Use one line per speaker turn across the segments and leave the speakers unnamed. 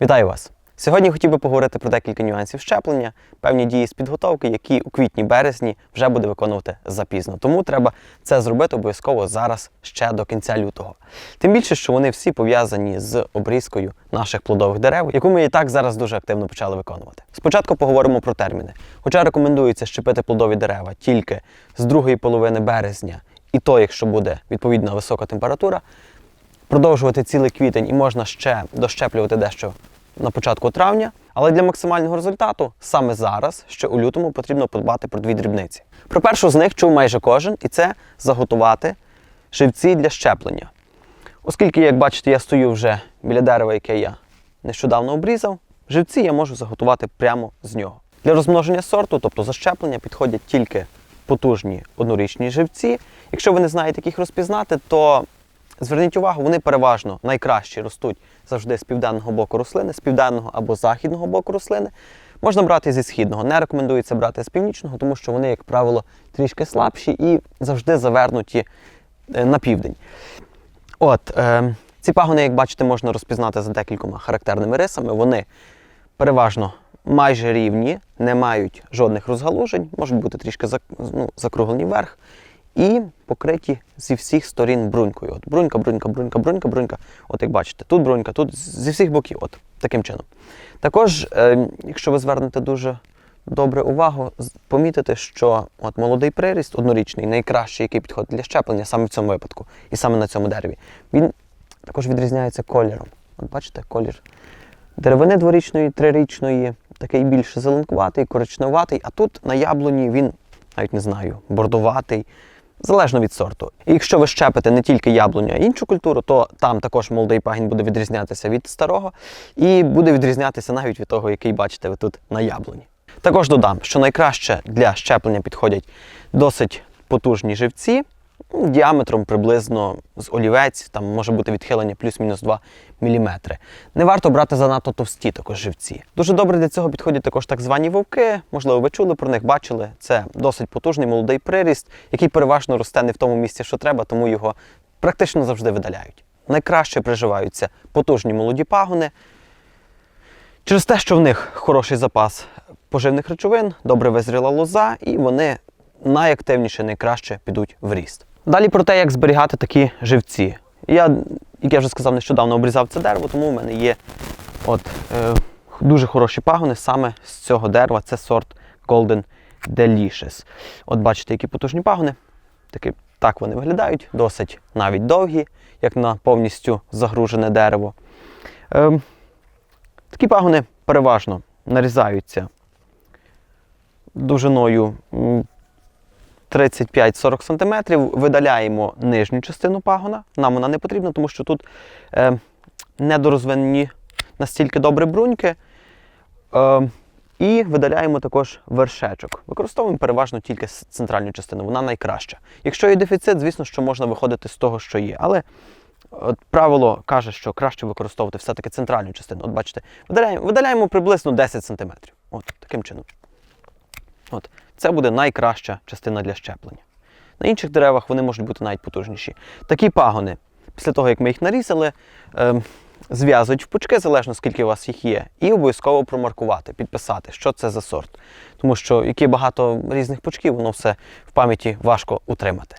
Вітаю вас! Сьогодні хотів би поговорити про декілька нюансів щеплення, певні дії з підготовки, які у квітні-березні вже буде виконувати запізно. Тому треба це зробити обов'язково зараз ще до кінця лютого. Тим більше, що вони всі пов'язані з обрізкою наших плодових дерев, яку ми і так зараз дуже активно почали виконувати. Спочатку поговоримо про терміни. Хоча рекомендується щепити плодові дерева тільки з другої половини березня, і то, якщо буде відповідна висока температура, продовжувати цілий квітень і можна ще дощеплювати дещо на початку травня. Але для максимального результату саме зараз, ще у лютому, потрібно подбати про дві дрібниці. Про першу з них чув майже кожен, і це заготувати живці для щеплення. Оскільки, як бачите, я стою вже біля дерева, яке я нещодавно обрізав, живці я можу заготувати прямо з нього. Для розмноження сорту, тобто защеплення, підходять тільки потужні однорічні живці. Якщо ви не знаєте, як їх розпізнати, то Зверніть увагу, вони переважно найкраще ростуть завжди з південного боку рослини, з південного або західного боку рослини. Можна брати зі східного. Не рекомендується брати з північного, тому що вони, як правило, трішки слабші і завжди завернуті е, на південь. От, е, ці пагони, як бачите, можна розпізнати за декількома характерними рисами. Вони переважно майже рівні, не мають жодних розгалужень, можуть бути трішки ну, закруглені вверх і покриті зі всіх сторін брунькою. От брунька, брунька, брунька, брунька, брунька. От як бачите, тут брунька, тут зі всіх боків, от таким чином. Також, е, якщо ви звернете дуже добре увагу, помітите, що от молодий приріст, однорічний, найкращий, який підходить для щеплення, саме в цьому випадку, і саме на цьому дереві, він також відрізняється кольором. От бачите, колір деревини дворічної, трирічної, такий більш зеленкуватий, коричневатий, а тут на яблуні він, навіть не знаю, бордоватий, залежно від сорту. І якщо ви щепите не тільки яблуню, а іншу культуру, то там також молодий пагін буде відрізнятися від старого і буде відрізнятися навіть від того, який бачите ви тут на яблуні. Також додам, що найкраще для щеплення підходять досить потужні живці, діаметром приблизно з олівець, там може бути відхилення плюс-мінус 2 мм. Не варто брати занадто товсті також живці. Дуже добре для цього підходять також так звані вовки. Можливо, ви чули про них, бачили. Це досить потужний молодий приріст, який переважно росте не в тому місці, що треба, тому його практично завжди видаляють. Найкраще приживаються потужні молоді пагони. Через те, що в них хороший запас поживних речовин, добре визріла лоза, і вони найактивніше, найкраще підуть в ріст. Далі про те, як зберігати такі живці. Я, як я вже сказав, нещодавно обрізав це дерево, тому в мене є от, е, дуже хороші пагони саме з цього дерева. Це сорт Golden Delicious. От бачите, які потужні пагони. Такі, так вони виглядають, досить навіть довгі, як на повністю загружене дерево. Ем, Такі пагони переважно нарізаються довжиною 35-40 см. Видаляємо нижню частину пагона. Нам вона не потрібна, тому що тут е, недорозвинені настільки добре бруньки. Е, і видаляємо також вершечок. Використовуємо переважно тільки центральну частину, вона найкраща. Якщо є дефіцит, звісно, що можна виходити з того, що є. Але От правило каже, що краще використовувати все-таки центральну частину. От бачите, видаляємо, видаляємо приблизно 10 см. От таким чином. От. Це буде найкраща частина для щеплення. На інших деревах вони можуть бути навіть потужніші. Такі пагони, після того, як ми їх нарізали, ем, зв'язують в пучки, залежно скільки у вас їх є, і обов'язково промаркувати, підписати, що це за сорт. Тому що як є багато різних пучків, воно все в пам'яті важко утримати.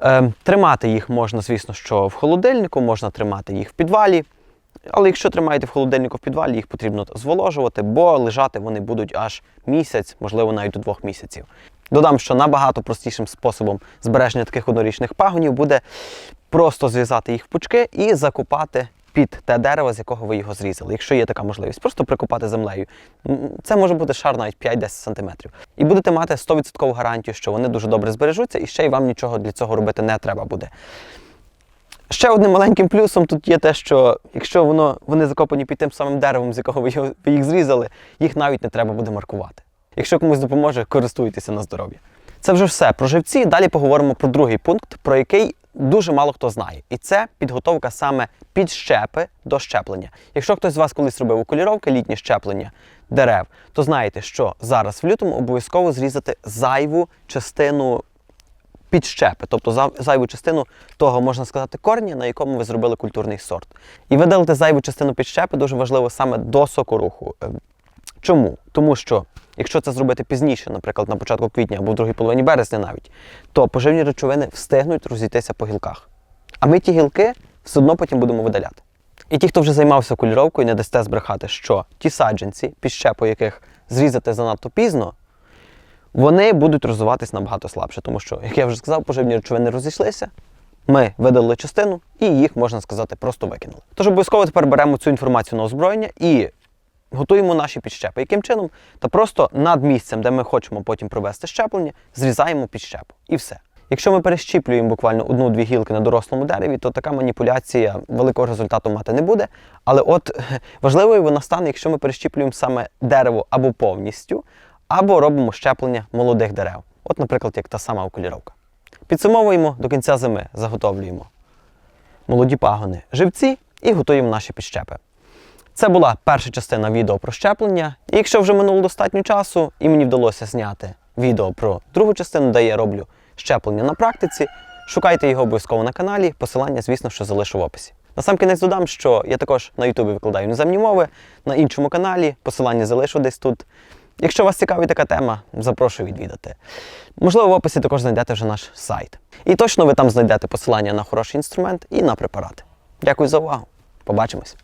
Ем, тримати їх можна, звісно, що в холодильнику, можна тримати їх в підвалі. Але якщо тримаєте в холодильнику в підвалі, їх потрібно зволожувати, бо лежати вони будуть аж місяць, можливо, навіть до двох місяців. Додам, що набагато простішим способом збереження таких однорічних пагонів буде просто зв'язати їх в пучки і закопати під те дерево, з якого ви його зрізали, якщо є така можливість, просто прикопати землею. Це може бути шар навіть 5-10 см. І будете мати 100% гарантію, що вони дуже добре збережуться, і ще й вам нічого для цього робити не треба буде. Ще одним маленьким плюсом тут є те, що якщо воно, вони закопані під тим самим деревом, з якого ви, їх зрізали, їх навіть не треба буде маркувати. Якщо комусь допоможе, користуйтеся на здоров'я. Це вже все про живці. Далі поговоримо про другий пункт, про який дуже мало хто знає. І це підготовка саме під щепи до щеплення. Якщо хтось з вас колись робив окуліровки, літнє щеплення дерев, то знаєте, що зараз в лютому обов'язково зрізати зайву частину підщепи, тобто зайву частину того, можна сказати, корня, на якому ви зробили культурний сорт. І видалити зайву частину підщепи дуже важливо саме до сокоруху. Е, Чому? Тому що якщо це зробити пізніше, наприклад, на початку квітня або в другій половині березня навіть, то поживні речовини встигнуть розійтися по гілках. А ми ті гілки все одно потім будемо видаляти. І ті, хто вже займався куліровкою, не дасте збрехати, що ті саджанці, підщепу яких зрізати занадто пізно, вони будуть розвиватись набагато слабше, тому що, як я вже сказав, поживні речовини розійшлися. Ми видалили частину і їх, можна сказати, просто викинули. Тож обов'язково тепер беремо цю інформацію на озброєння і готуємо наші підщепи. Яким чином? Та просто над місцем, де ми хочемо потім провести щеплення, зрізаємо підщепу. І все. Якщо ми перещіплюємо буквально одну-дві гілки на дорослому дереві, то така маніпуляція великого результату мати не буде. Але от важливою вона стане, якщо ми перещіплюємо саме дерево або повністю, або робимо щеплення молодих дерев. От, наприклад, як та сама окуліровка. Підсумовуємо до кінця зими, заготовлюємо молоді пагони живці і готуємо наші підщепи. Це була перша частина відео про щеплення. І якщо вже минуло достатньо часу, і мені вдалося зняти відео про другу частину, де я роблю щеплення на практиці, шукайте його обов'язково на каналі. Посилання, звісно, що залишу в описі. На сам кінець додам, що я також на Ютубі викладаю іноземні мови, на іншому каналі, посилання залишу десь тут. Якщо вас цікавить така тема, запрошую відвідати. Можливо, в описі також знайдете вже наш сайт. І точно ви там знайдете посилання на хороший інструмент і на препарати. Дякую за увагу. Побачимось!